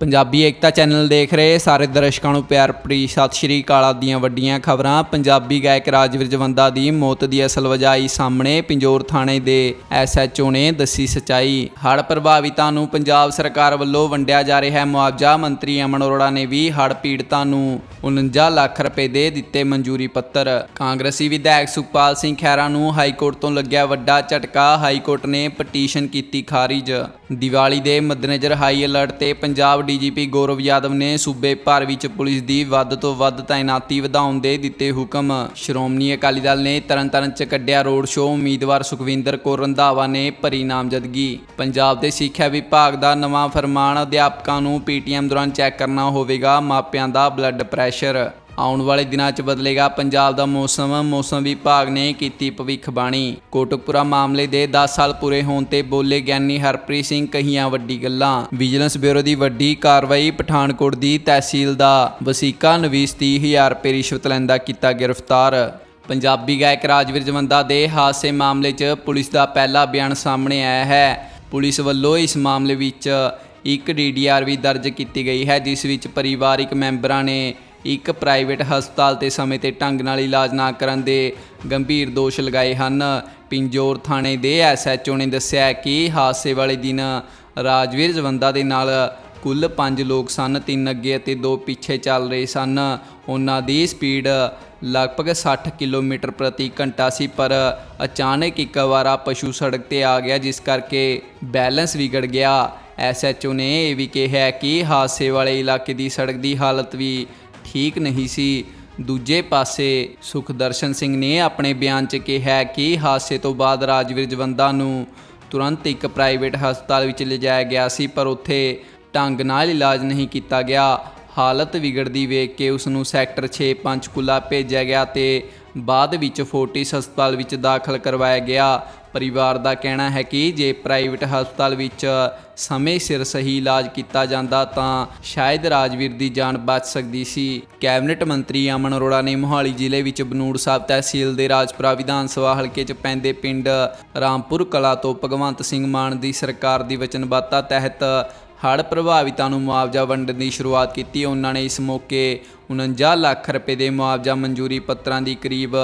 ਪੰਜਾਬੀ ਏਕਤਾ channel ਦੇਖ ਰਹੇ ਸਾਰੇ ਦਰਸ਼ਕਾਂ ਨੂੰ ਪਿਆਰ ਭਰੀ ਸਤਿ ਸ਼੍ਰੀ ਅਕਾਲ ਦੀਆਂ ਵੱਡੀਆਂ ਖਬਰਾਂ। ਪੰਜਾਬੀ ਗਾਇਕ ਰਾਜਵੀਰ ਜਵੰਦਾ ਦੀ ਮੌਤ ਦੀ ਅਸਲ ਵਜ੍ਹਾ ਆਈ ਸਾਹਮਣੇ ਪਿੰਜੋਰ ਥਾਣੇ ਦੇ ਐਸਐਚਓ ਨੇ ਦੱਸੀ ਸਚਾਈ। ਹੜ੍ਹ ਪ੍ਰਭਾਵਿਤਾਂ ਨੂੰ ਪੰਜਾਬ ਸਰਕਾਰ ਵੱਲੋਂ ਵੰਡਿਆ ਜਾ ਰਿਹਾ ਹੈ ਮੁਆਵਜ਼ਾ ਮੰਤਰੀ ਅਮਨ ਅਰੋੜਾ ਨੇ ਵੀ ਹੜ੍ਹ ਪੀੜਤਾਂ ਨੂੰ 49 ਲੱਖ ਰੁਪਏ ਦੇ ਦਿੱਤੇ ਮਨਜ਼ੂਰੀ ਪੱਤਰ। ਕਾਂਗਰਸੀ ਵਿਧਾਇਕ ਸੁਖਪਾਲ ਸਿੰਘ ਖਹਿਰਾ ਨੂੰ ਹਾਈ ਕੋਰਟ ਤੋਂ ਲੱਗਿਆ ਵੱਡਾ ਝਟਕਾ ਹਾਈ ਕੋਰਟ ਨੇ ਪਟੀਸ਼ਨ ਕੀਤੀ ਖਾਰਿਜ। ਦੀਵਾਲੀ ਦੇ ਮੱਦੇਨਜ਼ਰ ਹਾਈ ਅਲਰਟ ਤੇ ਪੰਜਾਬ ਡੀਜੀਪੀ ਗੌਰਵ ਯਾਦਵ ਨੇ ਸੂਬੇ ਭਰ ਵਿੱਚ ਪੁਲਿਸ ਦੀ ਵੱਧ ਤੋਂ ਵੱਧ ਤਾਇਨਾਤੀ ਵਧਾਉਣ ਦੇ ਦਿੱਤੇ ਹੁਕਮ। ਸ਼੍ਰੋਮਣੀ ਅਕਾਲੀ ਦਲ ਨੇ ਤਰਨਤਾਰਨ ਚ ਕੱਢਿਆ ਰੋਡ ਸ਼ੋਅ। ਉਮੀਦਵਾਰ ਸੁਖਵਿੰਦਰ ਕੌਰ ਰੰਧਾਵਾ ਨੇ ਭਰੀ ਨਾਮਜ਼ਦਗੀ। ਪੰਜਾਬ ਦੇ ਸਿੱਖਿਆ ਵਿਭਾਗ ਦਾ ਨਵਾਂ ਫਰਮਾਨ, ਅਧਿਆਪਕਾਂ ਨੂੰ ਪੀਟੀਐਮ ਦੌਰਾਨ ਚੈੱਕ ਕਰਨਾ ਹੋਵੇਗਾ, ਮਾਪਿਆਂ ਦਾ ਬਲੱਡ ਪ੍ਰੈਸ਼ਰ। ਆਉਣ ਵਾਲੇ ਦਿਨਾਂ 'ਚ ਬਦਲੇਗਾ ਪੰਜਾਬ ਦਾ ਮੌਸਮ। ਮੌਸਮ ਵਿਭਾਗ ਨੇ ਕੀਤੀ ਭਵਿੱਖਬਾਣੀ। ਕੋਟਕਪੁਰਾ ਮਾਮਲੇ ਦੇ 10 ਸਾਲ ਪੂਰੇ ਹੋਣ ਤੇ ਬੋਲੇ ਗਿਆਨੀ ਹਰਪ੍ਰੀਤ ਸਿੰਘ ਕਹੀਆਂ ਵੱਡੀ ਗੱਲਾਂ। ਵਿਜੀਲੈਂਸ ਬਿਊਰੋ ਦੀ ਵੱਡੀ ਕਾਰਵਾਈ ਪਠਾਨਕੋਟ ਦੀ ਤਹਿਸੀਲ ਦਾ ਵਸੀਕਾ ਨਵੀਸ 30000 ਰੁਪਏ ਰਿਸ਼ਵਤ ਲੈਂਦਾ ਕੀਤਾ ਗ੍ਰਿਫਤਾਰ। ਪੰਜਾਬੀ ਗਾਇਕ ਰਾਜਵੀਰ ਜਵੰਦਾ ਦੇ ਹਾਦਸੇ ਮਾਮਲੇ 'ਚ ਪੁਲਿਸ ਦਾ ਪਹਿਲਾ ਬਿਆਨ ਸਾਹਮਣੇ ਆਇਆ ਹੈ। ਪੁਲਿਸ ਵੱਲੋਂ ਇਸ ਮਾਮਲੇ ਵਿੱਚ ਇੱਕ ਡੀਡੀਆਰ ਵੀ ਦਰਜ ਕੀਤੀ ਗਈ ਹੈ, ਜਿਸ ਵਿੱਚ ਪਰਿਵਾਰਿਕ ਮੈਂਬਰਾਂ ਨੇ ਇੱਕ ਪ੍ਰਾਈਵੇਟ ਹਸਪਤਾਲ ਤੇ ਸਮੇਂ ਤੇ ਢੰਗ ਨਾਲ ਇਲਾਜ ਨਾ ਕਰਨ ਦੇ ਗੰਭੀਰ ਦੋਸ਼ ਲਗਾਏ ਹਨ। ਪਿੰਜੋਰ ਥਾਣੇ ਦੇ ਐਸਐਚਓ ਨੇ ਦੱਸਿਆ ਕਿ ਹਾਦਸੇ ਵਾਲੇ ਦਿਨ ਰਾਜਵੀਰ ਜਵੰਦਾ ਦੇ ਨਾਲ ਕੁੱਲ 5 ਲੋਕ ਸਨ, ਤਿੰਨ ਅੱਗੇ ਅਤੇ ਦੋ ਪਿੱਛੇ ਚੱਲ ਰਹੇ ਸਨ। ਉਹਨਾਂ ਦੀ ਸਪੀਡ ਲਗਭਗ 60 ਕਿਲੋਮੀਟਰ ਪ੍ਰਤੀ ਘੰਟਾ ਸੀ, ਪਰ ਅਚਾਨਕ ਇੱਕ ਵਾਰਾ ਪਸ਼ੂ ਸੜਕ ਤੇ ਆ ਗਿਆ, ਜਿਸ ਕਰਕੇ ਬੈਲੈਂਸ ਵਿਗੜ ਗਿਆ। ਐਸਐਚਓ ਨੇ ਇਹ ਵੀ ਕਿਹਾ ਕਿ ਹਾਦਸੇ ਵਾਲੇ ਇਲਾਕੇ ਦੀ ਸੜਕ ਦੀ ਹਾਲਤ ਵੀ ਠੀਕ ਨਹੀਂ ਸੀ। ਦੂਜੇ ਪਾਸੇ ਸੁਖਦਰਸ਼ਨ ਸਿੰਘ ਨੇ ਆਪਣੇ ਬਿਆਨ 'ਚ ਕਿਹਾ ਕਿ ਹਾਦਸੇ ਤੋਂ ਬਾਅਦ ਰਾਜਵੀਰ ਜਵੰਦਾ ਨੂੰ ਤੁਰੰਤ ਇੱਕ ਪ੍ਰਾਈਵੇਟ ਹਸਪਤਾਲ ਵਿੱਚ ਲਿਜਾਇਆ ਗਿਆ ਸੀ, ਪਰ ਉੱਥੇ ਢੰਗ ਨਾਲ ਇਲਾਜ ਨਹੀਂ ਕੀਤਾ ਗਿਆ। ਹਾਲਤ ਵਿਗੜਦੀ ਵੇਖ ਕੇ ਉਸ ਨੂੰ ਸੈਕਟਰ 6 ਪੰਚਕੂਲਾ ਭੇਜਿਆ ਗਿਆ ਤੇ ਬਾਅਦ ਵਿੱਚ ਫੋਰਟਿਸ ਹਸਪਤਾਲ ਵਿੱਚ ਦਾਖਲ ਕਰਵਾਇਆ ਗਿਆ। ਪਰਿਵਾਰ ਦਾ ਕਹਿਣਾ ਹੈ ਕਿ ਜੇ ਪ੍ਰਾਈਵੇਟ ਹਸਪਤਾਲ ਵਿੱਚ ਸਮੇਂ ਸਿਰ ਸਹੀ ਇਲਾਜ ਕੀਤਾ ਜਾਂਦਾ ਤਾਂ ਸ਼ਾਇਦ ਰਾਜਵੀਰ ਦੀ ਜਾਨ ਬਚ ਸਕਦੀ ਸੀ। ਕੈਬਨਿਟ ਮੰਤਰੀ ਅਮਨ ਅਰੋੜਾ ਨੇ ਮੋਹਾਲੀ ਜ਼ਿਲ੍ਹੇ ਵਿੱਚ ਬਨੂੜ ਸਾਹਿਬ ਤਹਿਸੀਲ ਦੇ ਰਾਜਪੁਰਾ ਵਿਧਾਨ ਸਭਾ ਹਲਕੇ 'ਚ ਪੈਂਦੇ ਪਿੰਡ ਰਾਮਪੁਰ ਕਲਾ ਤੋਂ ਭਗਵੰਤ ਸਿੰਘ ਮਾਨ ਦੀ ਸਰਕਾਰ ਦੀ ਵਚਨਬੱਧਤਾ ਤਹਿਤ ਹੜ੍ਹ ਪ੍ਰਭਾਵਿਤਾਂ ਨੂੰ ਮੁਆਵਜ਼ਾ ਵੰਡਣ ਦੀ ਸ਼ੁਰੂਆਤ ਕੀਤੀ। ਉਹਨਾਂ ਨੇ ਇਸ ਮੌਕੇ 49 ਲੱਖ ਰੁਪਏ ਦੇ ਮੁਆਵਜ਼ਾ ਮਨਜ਼ੂਰੀ ਪੱਤਰਾਂ ਦੀ ਕਰੀਬ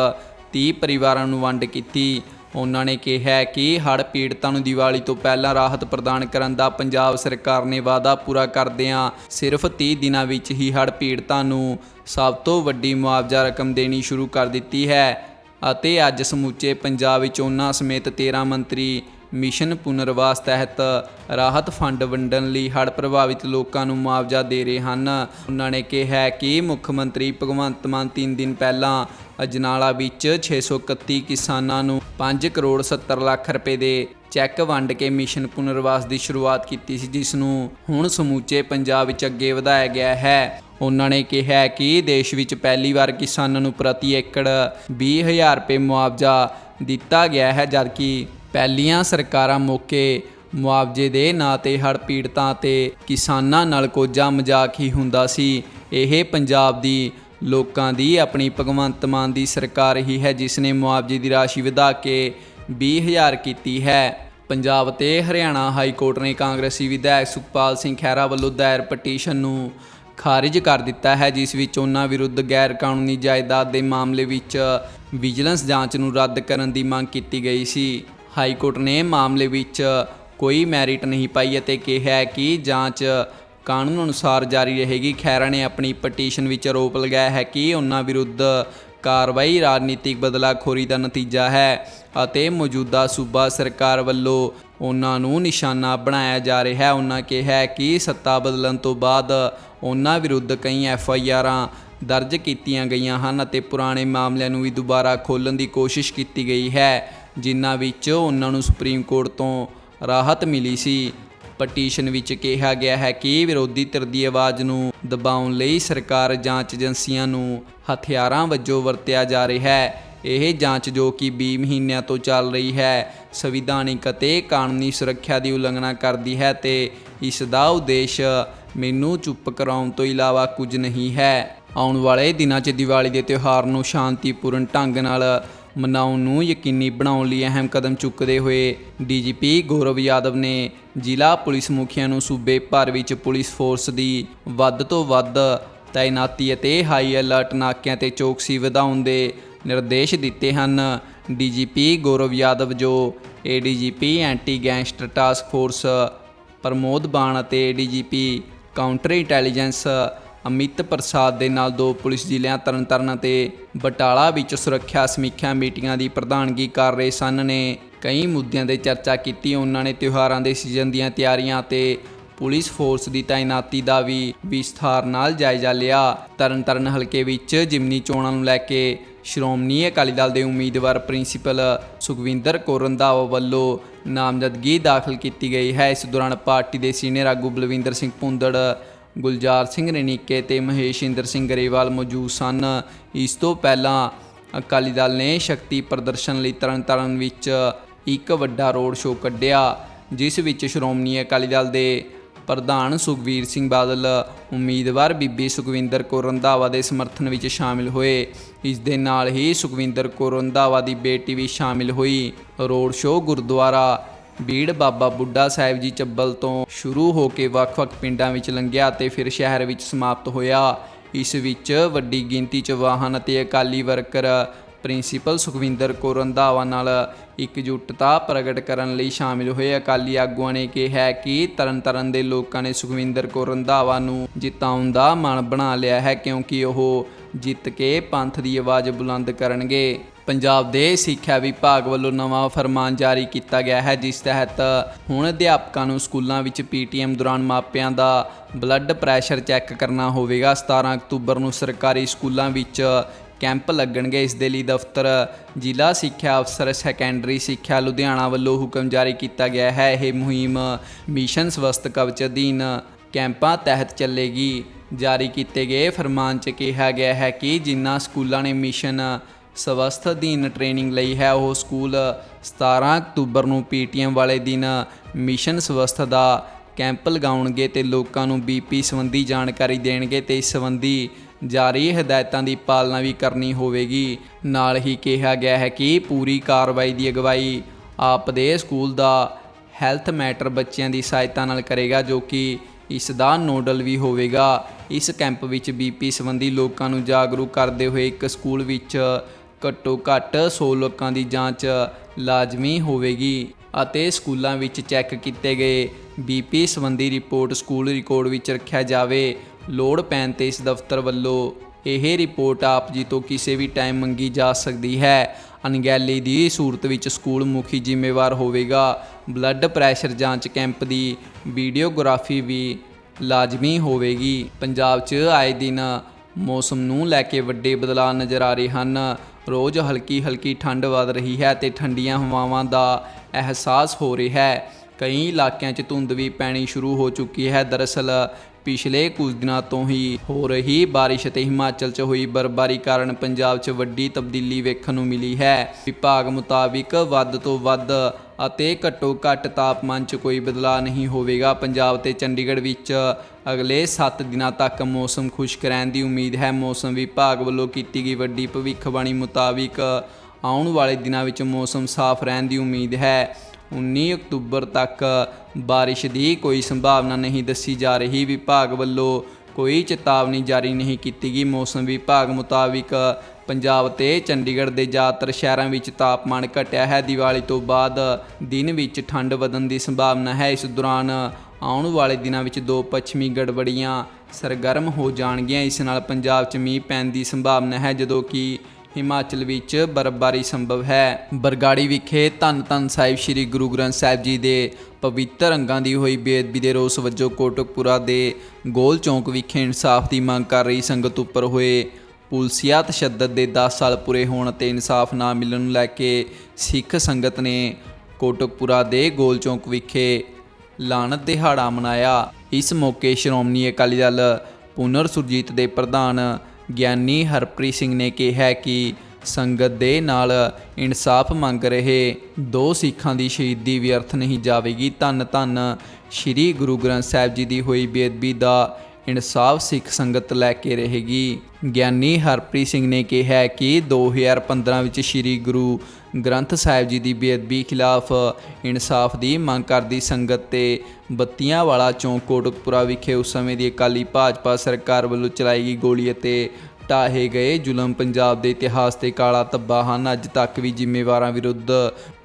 30 ਪਰਿਵਾਰਾਂ ਨੂੰ ਵੰਡ ਕੀਤੀ। ਉਹਨਾਂ ਨੇ ਕਿਹਾ ਕਿ ਹੜ੍ਹ ਪੀੜਤਾਂ ਨੂੰ ਦੀਵਾਲੀ ਤੋਂ ਪਹਿਲਾਂ ਰਾਹਤ ਪ੍ਰਦਾਨ ਕਰਨ ਦਾ ਪੰਜਾਬ ਸਰਕਾਰ ਨੇ ਵਾਅਦਾ ਪੂਰਾ ਕਰਦਿਆਂ ਸਿਰਫ 30 ਦਿਨਾਂ ਵਿੱਚ ਹੀ ਹੜ੍ਹ ਪੀੜਤਾਂ ਨੂੰ ਸਭ ਤੋਂ ਵੱਡੀ ਮੁਆਵਜ਼ਾ ਰਕਮ ਦੇਣੀ ਸ਼ੁਰੂ ਕਰ ਦਿੱਤੀ ਹੈ ਅਤੇ ਅੱਜ ਸਮੁੱਚੇ ਪੰਜਾਬ ਵਿੱਚ ਉਹਨਾਂ ਸਮੇਤ 13 ਮੰਤਰੀ ਮਿਸ਼ਨ ਪੁਨਰਵਾਸ ਤਹਿਤ ਰਾਹਤ ਫੰਡ ਵੰਡਣ ਲਈ ਹੜ੍ਹ ਪ੍ਰਭਾਵਿਤ ਲੋਕਾਂ ਨੂੰ ਮੁਆਵਜ਼ਾ ਦੇ ਰਹੇ ਹਨ। ਉਹਨਾਂ ਨੇ ਕਿਹਾ ਕਿ ਮੁੱਖ ਮੰਤਰੀ ਭਗਵੰਤ ਮਾਨ 3 ਦਿਨ ਪਹਿਲਾਂ ਅਜਨਾਲਾ ਵਿੱਚ 631 ਕਿਸਾਨਾਂ ਨੂੰ 5 ਕਰੋੜ 70 ਲੱਖ ਰੁਪਏ ਦੇ ਚੈੱਕ ਵੰਡ ਕੇ ਮਿਸ਼ਨ ਪੁਨਰਵਾਸ ਦੀ ਸ਼ੁਰੂਆਤ ਕੀਤੀ ਸੀ, ਜਿਸ ਨੂੰ ਹੁਣ ਸਮੂਚੇ ਪੰਜਾਬ ਵਿੱਚ ਅੱਗੇ ਵਧਾਇਆ ਗਿਆ ਹੈ। ਉਹਨਾਂ ਨੇ ਕਿਹਾ ਕਿ ਦੇਸ਼ ਵਿੱਚ ਪਹਿਲੀ ਵਾਰ ਕਿਸਾਨਾਂ ਨੂੰ ਪ੍ਰਤੀ ਏਕੜ 20000 ਰੁਪਏ ਮੁਆਵਜ਼ਾ ਦਿੱਤਾ ਗਿਆ ਹੈ, ਜਦਕਿ ਪਹਿਲੀਆਂ ਸਰਕਾਰਾਂ ਮੌਕੇ ਮੁਆਵਜ਼ੇ ਦੇ ਨਾਂ ਤੇ ਹੜ੍ਹ ਪੀੜਤਾਂ ਤੇ ਕਿਸਾਨਾਂ ਨਾਲ ਕੋਝਾ ਮਜ਼ਾਕ ਹੀ ਹੁੰਦਾ ਸੀ। ਇਹ ਪੰਜਾਬ ਦੀ ਲੋਕਾਂ ਦੀ, ਆਪਣੀ ਭਗਵੰਤ ਮਾਨ ਦੀ ਸਰਕਾਰ ਹੀ ਹੈ ਜਿਸ ਨੇ ਮੁਆਵਜ਼ੇ ਦੀ ਰਾਸ਼ੀ ਵਧਾ ਕੇ 20000 ਕੀਤੀ ਹੈ। ਪੰਜਾਬ ਤੇ ਹਰਿਆਣਾ ਹਾਈ ਕੋਰਟ ਨੇ ਕਾਂਗਰਸੀ ਵਿਧਾਇਕ ਸੁਖਪਾਲ ਸਿੰਘ ਖਹਿਰਾ ਵੱਲੋਂ ਦਾਇਰ ਪਟੀਸ਼ਨ ਨੂੰ ਖਾਰਜ ਕਰ ਦਿੱਤਾ ਹੈ, ਜਿਸ ਵਿੱਚ ਉਹਨਾਂ ਵਿਰੁੱਧ ਗੈਰ ਕਾਨੂੰਨੀ ਜਾਇਦਾਦ ਦੇ ਮਾਮਲੇ ਵਿੱਚ ਵਿਜੀਲੈਂਸ ਜਾਂਚ ਨੂੰ ਰੱਦ ਕਰਨ ਦੀ ਮੰਗ ਕੀਤੀ ਗਈ ਸੀ। ਹਾਈ ਕੋਰਟ ਨੇ ਮਾਮਲੇ ਵਿੱਚ ਕੋਈ ਮੈਰਿਟ ਨਹੀਂ ਪਾਈ ਅਤੇ ਕਿਹਾ ਕਿ ਜਾਂਚ ਕਾਨੂੰਨ ਅਨੁਸਾਰ ਜਾਰੀ ਰਹੇਗੀ। ਖੈਰਾ ਨੇ ਆਪਣੀ ਪਟੀਸ਼ਨ ਵਿੱਚ ਆਰੋਪ ਲਗਾਇਆ ਹੈ ਕਿ ਉਹਨਾਂ ਵਿਰੁੱਧ ਕਾਰਵਾਈ, ਰਾਜਨੀਤਿਕ ਬਦਲਾਖੋਰੀ ਦਾ ਨਤੀਜਾ ਹੈ ਅਤੇ ਮੌਜੂਦਾ ਸੂਬਾ ਸਰਕਾਰ ਵੱਲੋਂ ਉਹਨਾਂ ਨੂੰ ਨਿਸ਼ਾਨਾ ਬਣਾਇਆ ਜਾ ਰਿਹਾ ਹੈ। ਉਹਨਾਂ ਕਿਹਾ ਕਿ ਸੱਤਾ ਬਦਲਣ ਤੋਂ ਬਾਅਦ ਉਹਨਾਂ ਵਿਰੁੱਧ ਕਈ ਐਫ ਆਈ ਆਰਾਂ ਦਰਜ ਕੀਤੀਆਂ ਗਈਆਂ ਹਨ ਅਤੇ ਪੁਰਾਣੇ ਮਾਮਲਿਆਂ ਨੂੰ ਵੀ ਦੁਬਾਰਾ ਖੋਲ੍ਹਣ ਦੀ ਕੋਸ਼ਿਸ਼ ਕੀਤੀ ਗਈ ਹੈ, ਜਿਨ੍ਹਾਂ ਵਿੱਚ ਉਹਨਾਂ ਨੂੰ ਸੁਪਰੀਮ ਕੋਰਟ ਤੋਂ ਰਾਹਤ ਮਿਲੀ ਸੀ। ਪਟੀਸ਼ਨ ਵਿੱਚ ਕਿਹਾ ਗਿਆ ਹੈ ਕਿ ਵਿਰੋਧੀ ਧਿਰ ਦੀ ਆਵਾਜ਼ ਨੂੰ ਦਬਾਉਣ ਲਈ ਸਰਕਾਰ ਜਾਂਚ ਏਜੰਸੀਆਂ ਨੂੰ ਹਥਿਆਰਾਂ ਵਜੋਂ ਵਰਤਿਆ ਜਾ ਰਿਹਾ ਹੈ। ਇਹ ਜਾਂਚ ਜੋ ਕਿ 20 ਮਹੀਨਿਆਂ ਤੋਂ ਚੱਲ ਰਹੀ ਹੈ, ਸੰਵਿਧਾਨਿਕ ਅਤੇ ਕਾਨੂੰਨੀ ਸੁਰੱਖਿਆ ਦੀ ਉਲੰਘਣਾ ਕਰਦੀ ਹੈ ਤੇ ਇਸ ਦਾ ਉਦੇਸ਼ ਮੈਨੂੰ ਚੁੱਪ ਕਰਾਉਣ ਤੋਂ ਇਲਾਵਾ ਕੁਝ ਨਹੀਂ ਹੈ। ਆਉਣ ਵਾਲੇ ਦਿਨਾਂ 'ਚ ਦੀਵਾਲੀ ਦੇ ਤਿਉਹਾਰ ਨੂੰ ਸ਼ਾਂਤੀਪੂਰਨ ਢੰਗ ਨਾਲ ਮਨਾਉਣ ਨੂੰ ਯਕੀਨੀ ਬਣਾਉਣ ਲਈ ਅਹਿਮ ਕਦਮ ਚੁੱਕਦੇ ਹੋਏ ਡੀਜੀਪੀ ਗੌਰਵ ਯਾਦਵ ਨੇ ਜ਼ਿਲ੍ਹਾ ਪੁਲਿਸ ਮੁਖੀਆਂ ਨੂੰ ਸੂਬੇ ਭਰ ਵਿੱਚ ਪੁਲਿਸ ਫੋਰਸ ਦੀ ਵੱਧ ਤੋਂ ਵੱਧ ਤਾਇਨਾਤੀ ਅਤੇ ਹਾਈ ਅਲਰਟ ਨਾਕਿਆਂ ਤੇ ਚੌਕਸੀ ਵਧਾਉਣ ਦੇ ਨਿਰਦੇਸ਼ ਦਿੱਤੇ ਹਨ। ਡੀਜੀਪੀ ਗੌਰਵ ਯਾਦਵ ਜੋ ADGP anti gangster task force Pramod Ban ਅਤੇ DGP counter intelligence Amit Prasad ਦੇ ਨਾਲ ਦੋ ਪੁਲਿਸ ਜ਼ਿਲ੍ਹਿਆਂ ਤਰਨਤਾਰਨ ਅਤੇ ਬਟਾਲਾ ਵਿੱਚ ਸੁਰੱਖਿਆ ਸਮੀਖਿਆ ਮੀਟਿੰਗਾਂ ਦੀ ਪ੍ਰਧਾਨਗੀ ਕਰ ਰਹੇ ਸਨ ਨੇ। ਕਈ ਮੁੱਦਿਆਂ ਤੇ ਚਰਚਾ ਕੀਤੀ, ਉਹਨਾਂ ਨੇ ਤਿਉਹਾਰਾਂ ਦੇ ਸੀਜ਼ਨ ਦੀਆਂ ਤਿਆਰੀਆਂ ਅਤੇ ਪੁਲਿਸ ਫੋਰਸ ਦੀ ਤਾਇਨਾਤੀ ਦਾ ਵੀ ਵਿਸਥਾਰ ਨਾਲ ਜਾਇਜ਼ਾ ਲਿਆ। ਤਰਨਤਾਰਨ ਹਲਕੇ ਵਿੱਚ ਜਿਮਨੀ ਚੋਣਾਂ ਨੂੰ ਲੈ ਕੇ ਸ਼੍ਰੋਮਣੀ ਅਕਾਲੀ ਦਲ ਦੇ ਉਮੀਦਵਾਰ ਪ੍ਰਿੰਸੀਪਲ ਸੁਖਵਿੰਦਰ ਕੌਰ ਰੰਧਾਵਾ ਵੱਲੋਂ ਨਾਮਜ਼ਦਗੀ ਦਾਖਲ ਕੀਤੀ ਗਈ ਹੈ। ਇਸ ਦੌਰਾਨ ਪਾਰਟੀ ਦੇ ਸੀਨੀਅਰ ਆਗੂ ਬਲਵਿੰਦਰ ਸਿੰਘ ਭੁੰਦੜ ਗੁਲਜ਼ਾਰ ਸਿੰਘ ਰਣੀਕੇ ਤੇ ਮਹੇਸ਼ਿੰਦਰ ਸਿੰਘ ਗਰੇਵਾਲ ਮੌਜੂਦ ਸਨ। ਇਸ ਤੋਂ ਪਹਿਲਾਂ ਅਕਾਲੀ ਦਲ ਨੇ ਸ਼ਕਤੀ ਪ੍ਰਦਰਸ਼ਨ ਲਈ ਤਰਨਤਾਰਨ ਵਿੱਚ ਇੱਕ ਵੱਡਾ ਰੋਡ ਸ਼ੋਅ ਕੱਢਿਆ, ਜਿਸ ਵਿੱਚ ਸ਼੍ਰੋਮਣੀ ਅਕਾਲੀ ਦਲ ਦੇ ਪ੍ਰਧਾਨ ਸੁਖਵੀਰ ਸਿੰਘ ਬਾਦਲ, ਉਮੀਦਵਾਰ ਬੀਬੀ ਸੁਖਵਿੰਦਰ ਕੌਰ ਰੰਧਾਵਾ ਦੇ ਸਮਰਥਨ ਵਿੱਚ ਸ਼ਾਮਿਲ ਹੋਏ। ਇਸ ਦੇ ਨਾਲ ਹੀ ਸੁਖਵਿੰਦਰ ਕੌਰ ਰੰਧਾਵਾ ਦੀ ਬੇਟੀ ਵੀ ਸ਼ਾਮਿਲ ਹੋਈ। ਰੋਡ ਸ਼ੋਅ ਗੁਰਦੁਆਰਾ ਬੀੜ ਬਾਬਾ ਬੁੱਢਾ ਸਾਹਿਬ ਜੀ ਚੱਬਲ ਤੋਂ ਸ਼ੁਰੂ ਹੋ ਕੇ ਵੱਖ-ਵੱਖ ਪਿੰਡਾਂ ਵਿੱਚ ਲੰਘਿਆ ਅਤੇ ਫਿਰ ਸ਼ਹਿਰ ਵਿੱਚ ਸਮਾਪਤ ਹੋਇਆ। ਇਸ ਵਿੱਚ ਵੱਡੀ ਗਿਣਤੀ 'ਚ ਵਾਹਨ ਅਤੇ ਅਕਾਲੀ ਵਰਕਰ ਪ੍ਰਿੰਸੀਪਲ ਸੁਖਵਿੰਦਰ ਕੌਰ ਰੰਧਾਵਾ ਨਾਲ ਇਕਜੁੱਟਤਾ ਪ੍ਰਗਟ ਕਰਨ ਲਈ ਸ਼ਾਮਿਲ ਹੋਏ। ਅਕਾਲੀ ਆਗੂਆਂ ਨੇ ਕਿਹਾ ਕਿ ਤਰਨਤਾਰਨ ਦੇ ਲੋਕਾਂ ਨੇ ਸੁਖਵਿੰਦਰ ਕੌਰ ਰੰਧਾਵਾ ਨੂੰ ਜਿਤਾਉਣ ਦਾ ਮਨ ਬਣਾ ਲਿਆ ਹੈ, ਕਿਉਂਕਿ ਉਹ ਜਿੱਤ ਕੇ ਪੰਥ ਦੀ ਆਵਾਜ਼ ਬੁਲੰਦ ਕਰਨਗੇ। ਪੰਜਾਬ ਦੇ ਸਿੱਖਿਆ ਵਿਭਾਗ ਵੱਲੋਂ ਨਵਾਂ ਫਰਮਾਨ ਜਾਰੀ ਕੀਤਾ ਗਿਆ ਹੈ, ਜਿਸ ਤਹਿਤ ਹੁਣ ਅਧਿਆਪਕਾਂ ਨੂੰ ਸਕੂਲਾਂ ਵਿੱਚ ਪੀਟੀਐਮ ਦੌਰਾਨ ਮਾਪਿਆਂ ਦਾ ਬਲੱਡ ਪ੍ਰੈਸ਼ਰ ਚੈੱਕ ਕਰਨਾ ਹੋਵੇਗਾ। 17 ਅਕਤੂਬਰ ਨੂੰ ਸਰਕਾਰੀ ਸਕੂਲਾਂ ਵਿੱਚ ਕੈਂਪ ਲੱਗਣਗੇ। ਇਸ ਦੇ ਲਈ ਦਫ਼ਤਰ, ਜ਼ਿਲ੍ਹਾ ਸਿੱਖਿਆ ਅਫਸਰ, ਸੈਕੰਡਰੀ ਸਿੱਖਿਆ ਲੁਧਿਆਣਾ ਵੱਲੋਂ ਹੁਕਮ ਜਾਰੀ ਕੀਤਾ ਗਿਆ ਹੈ। ਇਹ ਮੁਹਿੰਮ ਮਿਸ਼ਨ ਸਵਸਥ ਕਵਚ ਅਧੀਨ ਕੈਂਪਾਂ ਤਹਿਤ ਚੱਲੇਗੀ। ਜਾਰੀ ਕੀਤੇ ਗਏ ਫਰਮਾਨ 'ਚ ਕਿਹਾ ਗਿਆ ਹੈ ਕਿ ਜਿਨ੍ਹਾਂ ਸਕੂਲਾਂ ਨੇ ਮਿਸ਼ਨ ਸਵਸਥ ਅਧੀਨ ਟ੍ਰੇਨਿੰਗ ਲਈ ਹੈ ਉਹ ਸਕੂਲ 17 ਅਕਤੂਬਰ ਨੂੰ ਪੀਟੀਐਮ ਵਾਲੇ ਦਿਨ ਮਿਸ਼ਨ ਸਵਸਥ ਦਾ ਕੈਂਪ ਲਗਾਉਣਗੇ ਤੇ ਲੋਕਾਂ ਨੂੰ ਬੀਪੀ ਸੰਬੰਧੀ ਜਾਣਕਾਰੀ ਦੇਣਗੇ ਤੇ ਇਸ ਸੰਬੰਧੀ ਜਾਰੀ ਹਦਾਇਤਾਂ ਦੀ ਪਾਲਣਾ ਵੀ ਕਰਨੀ ਹੋਵੇਗੀ। ਨਾਲ ਹੀ ਕਿਹਾ ਗਿਆ ਹੈ ਕਿ ਪੂਰੀ ਕਾਰਵਾਈ ਦੀ ਅਗਵਾਈ ਆਪ ਦੇ ਸਕੂਲ ਦਾ ਹੈਲਥ ਮੈਟਰ ਬੱਚਿਆਂ ਦੀ ਸਹਾਇਤਾ ਨਾਲ ਕਰੇਗਾ ਜੋ ਕਿ ਇਸ ਦਾ ਨੋਡਲ ਵੀ ਹੋਵੇਗਾ। ਇਸ ਕੈਂਪ ਵਿੱਚ ਬੀਪੀ ਸੰਬੰਧੀ ਲੋਕਾਂ ਨੂੰ ਜਾਗਰੂਕ ਕਰਦੇ ਹੋਏ ਇੱਕ ਸਕੂਲ ਵਿੱਚ ਘੱਟੋ ਘੱਟ 100 ਲੋਕਾਂ ਦੀ ਜਾਂਚ ਲਾਜ਼ਮੀ ਹੋਵੇਗੀ ਅਤੇ ਸਕੂਲਾਂ ਵਿੱਚ ਚੈੱਕ ਕੀਤੇ ਗਏ ਬੀਪੀ ਸੰਬੰਧੀ ਰਿਪੋਰਟ ਸਕੂਲ ਰਿਕਾਰਡ ਵਿੱਚ ਰੱਖਿਆ ਜਾਵੇ, ਲੋੜ ਪੈਣ ਤੇ ਇਸ ਦਫ਼ਤਰ ਵੱਲੋਂ। ਇਹ ਰਿਪੋਰਟ ਆਪ ਜੀ ਤੋਂ ਕਿਸੇ ਵੀ ਟਾਈਮ ਮੰਗੀ ਜਾ ਸਕਦੀ ਹੈ। ਅਣਗਹਿਲੀ ਦੀ ਸੂਰਤ ਵਿੱਚ ਸਕੂਲ ਮੁਖੀ ਜ਼ਿੰਮੇਵਾਰ ਹੋਵੇਗਾ। ਬਲੱਡ ਪ੍ਰੈਸ਼ਰ ਜਾਂਚ ਕੈਂਪ ਦੀ ਵੀਡੀਓਗ੍ਰਾਫੀ ਵੀ ਲਾਜ਼ਮੀ ਹੋਵੇਗੀ। ਪੰਜਾਬ 'ਚ ਆਏ ਦਿਨ ਮੌਸਮ ਨੂੰ ਲੈ ਕੇ ਵੱਡੇ ਬਦਲਾਅ ਨਜ਼ਰ ਆ ਰਹੇ ਹਨ। ਰੋਜ਼ ਹਲਕੀ ਹਲਕੀ ਠੰਡ ਵਧ ਰਹੀ ਹੈ ਤੇ ਠੰਡੀਆਂ ਹਵਾਵਾਂ ਦਾ ਅਹਿਸਾਸ ਹੋ ਰਿਹਾ ਹੈ। ਕਈ ਇਲਾਕਿਆਂ 'ਚ ਧੁੰਦ ਵੀ ਪੈਣੀ ਸ਼ੁਰੂ ਹੋ ਚੁੱਕੀ ਹੈ। ਦਰਅਸਲ, ਪਿਛਲੇ ਕੁਝ ਦਿਨਾਂ ਤੋਂ ਹੀ ਹੋ ਰਹੀ ਬਾਰਿਸ਼ ਅਤੇ ਹਿਮਾਚਲ 'ਚ ਹੋਈ ਬਰਬਾਰੀ ਕਾਰਨ ਪੰਜਾਬ 'ਚ ਵੱਡੀ ਤਬਦੀਲੀ ਵੇਖਣ ਨੂੰ ਮਿਲੀ ਹੈ। ਵਿਭਾਗ ਮੁਤਾਬਿਕ ਵੱਧ ਤੋਂ ਵੱਧ ਅਤੇ ਘੱਟੋ ਘੱਟ ਤਾਪਮਾਨ 'ਚ ਕੋਈ ਬਦਲਾਅ ਨਹੀਂ ਹੋਵੇਗਾ। ਪੰਜਾਬ ਤੇ ਚੰਡੀਗੜ੍ਹ ਵਿੱਚ ਅਗਲੇ 7 ਦਿਨਾਂ ਤੱਕ ਮੌਸਮ ਖੁਸ਼ਕ ਰਹਿਣ ਦੀ ਉਮੀਦ ਹੈ। ਮੌਸਮ ਵਿਭਾਗ ਵੱਲੋਂ ਕੀਤੀ ਗਈ ਵੱਡੀ ਭਵਿੱਖਬਾਣੀ ਮੁਤਾਬਿਕ ਆਉਣ ਵਾਲੇ ਦਿਨਾਂ ਵਿੱਚ ਮੌਸਮ ਸਾਫ਼ ਰਹਿਣ ਦੀ ਉਮੀਦ ਹੈ। 19 ਅਕਤੂਬਰ ਤੱਕ ਬਾਰਿਸ਼ ਦੀ ਕੋਈ ਸੰਭਾਵਨਾ ਨਹੀਂ ਦੱਸੀ ਜਾ ਰਹੀ। ਵਿਭਾਗ ਵੱਲੋਂ ਕੋਈ ਚੇਤਾਵਨੀ ਜਾਰੀ ਨਹੀਂ ਕੀਤੀ ਗਈ। ਮੌਸਮ ਵਿਭਾਗ ਮੁਤਾਬਿਕ ਪੰਜਾਬ ਤੇ ਚੰਡੀਗੜ੍ਹ ਦੇ ਜ਼ਿਆਦਾਤਰ ਸ਼ਹਿਰਾਂ ਵਿੱਚ ਤਾਪਮਾਨ ਘਟਿਆ ਹੈ। ਦੀਵਾਲੀ ਤੋਂ ਬਾਅਦ ਦਿਨ ਵਿੱਚ ਠੰਡ ਵਧਣ ਦੀ ਸੰਭਾਵਨਾ ਹੈ। ਇਸ ਦੌਰਾਨ ਆਉਣ ਵਾਲੇ ਦਿਨਾਂ ਵਿੱਚ ਦੋ ਪੱਛਮੀ ਗੜਬੜੀਆਂ ਸਰਗਰਮ ਹੋ ਜਾਣਗੀਆਂ। ਇਸ ਨਾਲ ਪੰਜਾਬ 'ਚ ਮੀਂਹ ਪੈਣ ਦੀ ਸੰਭਾਵਨਾ ਹੈ, ਜਦੋਂ ਕਿ ਹਿਮਾਚਲ ਵਿੱਚ ਬਰਫ਼ਬਾਰੀ ਸੰਭਵ ਹੈ। ਬਰਗਾੜੀ ਵਿਖੇ ਧੰਨ ਧੰਨ ਸਾਹਿਬ ਸ੍ਰੀ ਗੁਰੂ ਗ੍ਰੰਥ ਸਾਹਿਬ ਜੀ ਦੇ ਪਵਿੱਤਰ ਅੰਗਾਂ ਦੀ ਹੋਈ ਬੇਅਦਬੀ ਦੇ ਰੋਸ ਵਜੋਂ ਕੋਟਕਪੁਰਾ ਦੇ ਗੋਲ ਚੌਂਕ ਵਿਖੇ ਇਨਸਾਫ ਦੀ ਮੰਗ ਕਰ ਰਹੀ ਸੰਗਤ ਉੱਪਰ ਹੋਏ ਪੁਲਸੀਆ ਤਸ਼ੱਦਦ ਦੇ 10 ਸਾਲ ਪੂਰੇ ਹੋਣ ਤੇ ਇਨਸਾਫ ਨਾ ਮਿਲਣ ਨੂੰ ਲੈ ਕੇ ਸਿੱਖ ਸੰਗਤ ਨੇ ਕੋਟਕਪੁਰਾ ਦੇ ਗੋਲ ਚੌਂਕ ਵਿਖੇ ਲਾਨਤ ਦਿਹਾੜਾ ਮਨਾਇਆ। ਇਸ ਮੌਕੇ ਸ਼੍ਰੋਮਣੀ ਅਕਾਲੀ ਦਲ ਪੁਨਰ ਸੁਰਜੀਤ ਦੇ ਪ੍ਰਧਾਨ ਗਿਆਨੀ ਹਰਪ੍ਰੀਤ ਸਿੰਘ ਨੇ ਕਿਹਾ ਕਿ ਸੰਗਤ ਦੇ ਨਾਲ ਇਨਸਾਫ ਮੰਗ ਰਹੇ ਦੋ ਸਿੱਖਾਂ ਦੀ ਸ਼ਹੀਦੀ ਵਿਅਰਥ ਨਹੀਂ ਜਾਵੇਗੀ। ਧੰਨ ਧੰਨ ਸ੍ਰੀ ਗੁਰੂ ਗ੍ਰੰਥ ਸਾਹਿਬ ਜੀ ਦੀ ਹੋਈ ਬੇਅਦਬੀ ਦਾ ਇਨਸਾਫ ਸਿੱਖ ਸੰਗਤ ਲੈ ਕੇ ਰਹੇਗੀ। ਗਿਆਨੀ ਹਰਪ੍ਰੀਤ ਸਿੰਘ ਨੇ ਕਿਹਾ ਕਿ 2015 ਵਿੱਚ ਸ੍ਰੀ ਗੁਰੂ ਗ੍ਰੰਥ ਸਾਹਿਬ ਜੀ ਦੀ ਬੇਅਦਬੀ ਖਿਲਾਫ ਇਨਸਾਫ ਦੀ ਮੰਗ ਕਰਦੀ ਸੰਗਤ ਤੇ ਬੱਤੀਆਂ ਵਾਲਾ ਚੌਂਕ ਕੋਟਕਪੁਰਾ ਵਿਖੇ ਉਸ ਸਮੇਂ ਦੀ ਅਕਾਲੀ ਭਾਜਪਾ ਸਰਕਾਰ ਵੱਲੋਂ ਚਲਾਈ ਗਈ ਗੋਲੀ ਅਤੇ ਢਾਹੇ ਗਏ ਜ਼ੁਲਮ ਪੰਜਾਬ ਦੇ ਇਤਿਹਾਸ ਤੇ ਕਾਲਾ ਧੱਬਾ ਹਨ। ਅੱਜ ਤੱਕ ਵੀ ਜ਼ਿੰਮੇਵਾਰਾਂ ਵਿਰੁੱਧ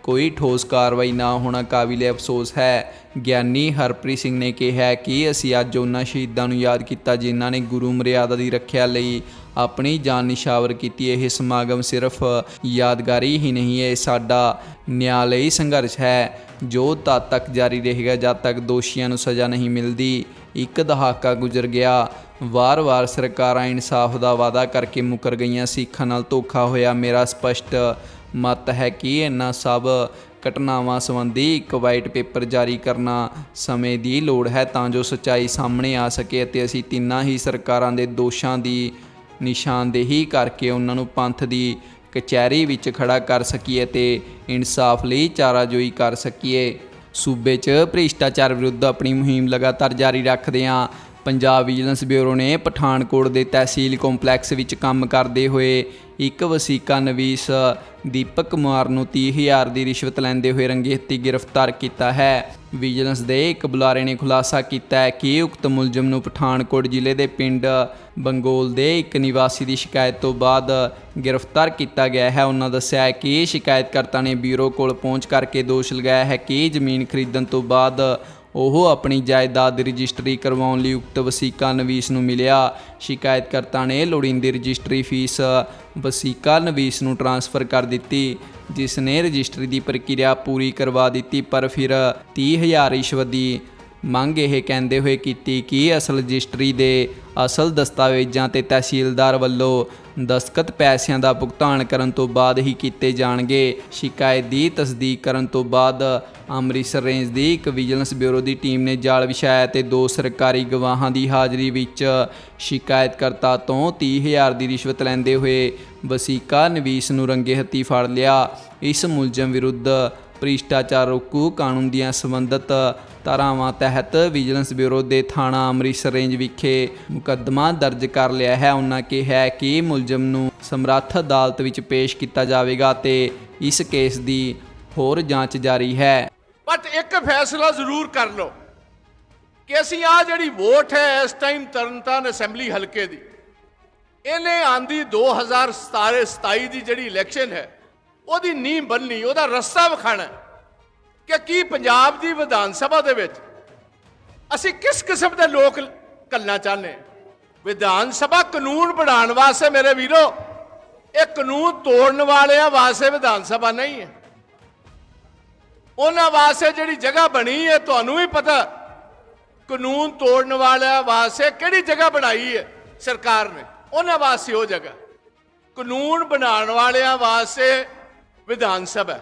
ਕੋਈ ਠੋਸ ਕਾਰਵਾਈ ਨਾ ਹੋਣਾ ਕਾਬਿਲੇ ਅਫਸੋਸ ਹੈ। ਗਿਆਨੀ ਹਰਪ੍ਰੀਤ ਸਿੰਘ ਨੇ ਕਿਹਾ ਕਿ ਅਸੀਂ ਅੱਜ ਉਹਨਾਂ ਸ਼ਹੀਦਾਂ ਨੂੰ ਯਾਦ ਕੀਤਾ ਜਿਨ੍ਹਾਂ ਨੇ ਗੁਰੂ ਮਰਿਆਦਾ ਦੀ ਰੱਖਿਆ ਲਈ ਆਪਣੀ ਜਾਨ ਨਿਸ਼ਾਵਰ ਕੀਤੀ। ਇਹ ਸਮਾਗਮ ਸਿਰਫ ਯਾਦਗਾਰੀ ਹੀ ਨਹੀਂ ਹੈ ਸਾਡਾ ਨਿਆਂ ਲਈ ਸੰਘਰਸ਼ ਹੈ, ਜੋ ਤਦ ਤੱਕ ਜਾਰੀ ਰਹੇਗਾ ਜਦ ਤੱਕ ਦੋਸ਼ੀਆਂ ਨੂੰ ਸਜ਼ਾ ਨਹੀਂ ਮਿਲਦੀ। ਇੱਕ ਦਹਾਕਾ ਗੁਜ਼ਰ ਗਿਆ, ਵਾਰ-ਵਾਰ ਸਰਕਾਰਾਂ ਇਨਸਾਫ ਦਾ ਵਾਅਦਾ ਕਰਕੇ ਮੁਕਰ ਗਈਆਂ, ਸਿੱਖਾਂ ਨਾਲ ਧੋਖਾ ਹੋਇਆ, ਮੇਰਾ ਸਪਸ਼ਟ ਮਤ ਹੈ ਕਿ ਇਹਨਾਂ ਸਭ ਘਟਨਾਵਾਂ ਸੰਬੰਧੀ ਇੱਕ ਵਾਈਟ ਪੇਪਰ ਜਾਰੀ ਕਰਨਾ ਸਮੇਂ ਦੀ ਲੋੜ ਹੈ ਤਾਂ ਜੋ ਸੱਚਾਈ ਸਾਹਮਣੇ ਆ ਸਕੇ ਅਤੇ ਅਸੀਂ ਤਿੰਨਾਂ ਹੀ ਸਰਕਾਰਾਂ ਦੇ ਦੋਸ਼ਾਂ ਦੀ ਨਿਸ਼ਾਨਦੇਹੀ ਕਰਕੇ ਉਹਨਾਂ ਨੂੰ ਪੰਥ ਦੀ ਕਚਹਿਰੀ ਵਿੱਚ ਖੜਾ ਕਰ ਸਕੀਏ ਤੇ ਇਨਸਾਫ ਲਈ ਚਾਰਾਜੋਈ ਕਰ ਸਕੀਏ। ਸੂਬੇ 'ਚ ਭ੍ਰਿਸ਼ਟਾਚਾਰ ਵਿਰੁੱਧ ਆਪਣੀ ਮੁਹਿੰਮ ਲਗਾਤਾਰ ਜਾਰੀ ਰੱਖਦੇ ਰੱਖਦਿਆਂ ਪੰਜਾਬ ਵਿਜੀਲੈਂਸ ਬਿਊਰੋ ਨੇ ਪਠਾਨਕੋਟ ਦੇ ਤਹਿਸੀਲ ਕੰਪਲੈਕਸ ਵਿੱਚ ਕੰਮ ਕਰਦੇ ਹੋਏ ਇੱਕ ਵਸੀਕਾ ਨਵੀਸ ਦੀਪਕ ਕੁਮਾਰ ਨੂੰ 30000 ਦੀ ਰਿਸ਼ਵਤ ਲੈਂਦੇ ਹੋਏ ਰੰਗੇ ਹੱਥੀਂ ਗ੍ਰਿਫਤਾਰ ਕੀਤਾ ਹੈ। ਵਿਜੀਲੈਂਸ ਦੇ ਇੱਕ ਬੁਲਾਰੇ ਨੇ ਖੁਲਾਸਾ ਕੀਤਾ ਹੈ ਕਿ ਉਕਤ ਮੁਲਜ਼ਮ ਨੂੰ ਪਠਾਨਕੋਟ ਜ਼ਿਲ੍ਹੇ ਦੇ ਪਿੰਡ ਬੰਗੋਲ ਦੇ ਇੱਕ ਨਿਵਾਸੀ ਦੀ ਸ਼ਿਕਾਇਤ ਤੋਂ ਬਾਅਦ ਗ੍ਰਿਫਤਾਰ ਕੀਤਾ ਗਿਆ ਹੈ। ਉਹਨਾਂ ਦੱਸਿਆ ਹੈ ਕਿ ਸ਼ਿਕਾਇਤਕਰਤਾ ਨੇ ਬਿਊਰੋ ਕੋਲ ਪਹੁੰਚ ਕਰਕੇ ਦੋਸ਼ ਲਗਾਇਆ ਹੈ ਕਿ ਜ਼ਮੀਨ ਖਰੀਦਣ ਤੋਂ ਬਾਅਦ ਉਹ ਆਪਣੀ ਜਾਇਦਾਦ ਦੀ ਰਜਿਸਟਰੀ ਕਰਵਾਉਣ ਲਈ ਉਕਤ ਵਸੀਕਾ ਨਵੀਸ ਨੂੰ ਮਿਲਿਆ। ਸ਼ਿਕਾਇਤਕਰਤਾ ਨੇ ਲੋੜੀਂਦੀ ਰਜਿਸਟਰੀ ਫੀਸ ਵਸੀਕਾ ਨਵੀਸ ਨੂੰ ਟ੍ਰਾਂਸਫਰ ਕਰ ਦਿੱਤੀ, ਜਿਸ ਨੇ ਰਜਿਸਟਰੀ ਦੀ ਪ੍ਰਕਿਰਿਆ ਪੂਰੀ ਕਰਵਾ ਦਿੱਤੀ, ਪਰ ਫਿਰ 30000 ਰਿਸ਼ਵਤ ਦੀ ਮੰਗ ਇਹ ਕਹਿੰਦੇ ਹੋਏ ਕੀਤੀ ਕਿ ਅਸਲ ਰਜਿਸਟਰੀ ਦੇ ਅਸਲ ਦਸਤਾਵੇਜ਼ਾਂ ਤੇ ਤਹਿਸੀਲਦਾਰ ਵੱਲੋਂ ਦਸਤਖਤ ਪੈਸਿਆਂ ਦਾ ਭੁਗਤਾਨ ਕਰਨ ਤੋਂ ਬਾਅਦ ਹੀ ਕੀਤੇ ਜਾਣਗੇ। ਸ਼ਿਕਾਇਤ ਦੀ ਤਸਦੀਕ ਕਰਨ ਤੋਂ ਬਾਅਦ ਅੰਮ੍ਰਿਤਸਰ ਰੇਂਜ ਦੀ ਇੱਕ ਵਿਜੀਲੈਂਸ ਬਿਊਰੋ ਦੀ ਟੀਮ ਨੇ ਜਾਲ ਵਿਛਾਇਆ ਤੇ ਦੋ ਸਰਕਾਰੀ ਗਵਾਹਾਂ ਦੀ ਹਾਜ਼ਰੀ ਵਿੱਚ ਸ਼ਿਕਾਇਤਕਰਤਾ ਤੋਂ 30000 ਦੀ ਰਿਸ਼ਵਤ ਲੈਂਦੇ ਹੋਏ ਵਸੀਕਾ ਨਵੀਸ ਨੂੰ ਰੰਗੇ ਹੱਥੀ ਫੜ ਲਿਆ। ਇਸ ਮੁਲਜ਼ਮ ਵਿਰੁੱਧ ਭ੍ਰਿਸ਼ਟਾਚਾਰ ਰੋਕੂ ਕਾਨੂੰਨ ਦੀਆਂ ਸੰਬੰਧਿਤ ਧਾਰਾਵਾਂ ਤਹਿਤ ਵਿਜੀਲੈਂਸ ਬਿਊਰੋ ਦੇ ਥਾਣਾ ਅੰਮ੍ਰਿਤਸਰ ਰੇਂਜ ਵਿਖੇ ਮੁਕੱਦਮਾ ਦਰਜ ਕਰ ਲਿਆ ਹੈ। ਉਹਨਾਂ ਕਿਹਾ ਕਿ ਮੁਲਜ਼ਮ ਨੂੰ ਸਮਰੱਥ ਅਦਾਲਤ ਵਿੱਚ ਪੇਸ਼ ਕੀਤਾ ਜਾਵੇਗਾ ਤੇ ਇਸ ਕੇਸ ਦੀ ਹੋਰ ਜਾਂਚ ਜਾਰੀ ਹੈ। ਬਟ ਇੱਕ ਫੈਸਲਾ ਜ਼ਰੂਰ ਕਰ ਲਓ ਕਿ ਅਸੀਂ ਆ ਜਿਹੜੀ ਵੋਟ ਹੈ, ਇਸ ਟਾਈਮ ਤਰਨਤਾਰਨ ਅਸੈਂਬਲੀ ਹਲਕੇ ਦੀ, ਇਹਨੇ ਆਂਦੀ 2017 27 ਦੀ ਜਿਹੜੀ ਇਲੈਕਸ਼ਨ ਹੈ, ਉਹਦੀ ਨੀਂਹ ਬੰਨਣੀ ਉਹਦਾ ਰਸਤਾ ਵਿਖਾਣਾ ਕਿ ਕੀ ਪੰਜਾਬ ਦੀ ਵਿਧਾਨ ਸਭਾ ਦੇ ਵਿੱਚ ਅਸੀਂ ਕਿਸ ਕਿਸਮ ਦੇ ਲੋਕ ਕੱਲਣਾ ਚਾਹੁੰਦੇ ਵਿਧਾਨ ਸਭਾ ਕਾਨੂੰਨ ਬਣਾਉਣ ਵਾਸਤੇ ਮੇਰੇ ਵੀਰੋ, ਇਹ ਕਾਨੂੰਨ ਤੋੜਨ ਵਾਲਿਆਂ ਵਾਸਤੇ ਵਿਧਾਨ ਸਭਾ ਨਹੀਂ ਹੈ। ਉਹਨਾਂ ਵਾਸਤੇ ਜਿਹੜੀ ਜਗ੍ਹਾ ਬਣੀ ਹੈ, ਤੁਹਾਨੂੰ ਵੀ ਪਤਾ, ਕਾਨੂੰਨ ਤੋੜਨ ਵਾਲਿਆਂ ਵਾਸਤੇ ਕਿਹੜੀ ਜਗ੍ਹਾ ਬਣਾਈ ਹੈ ਸਰਕਾਰ ਨੇ? ਉਹਨਾਂ ਵਾਸਤੇ ਉਹ ਜਗ੍ਹਾ। ਕਾਨੂੰਨ ਬਣਾਉਣ ਵਾਲਿਆਂ ਵਾਸਤੇ ਵਿਧਾਨ ਸਭਾ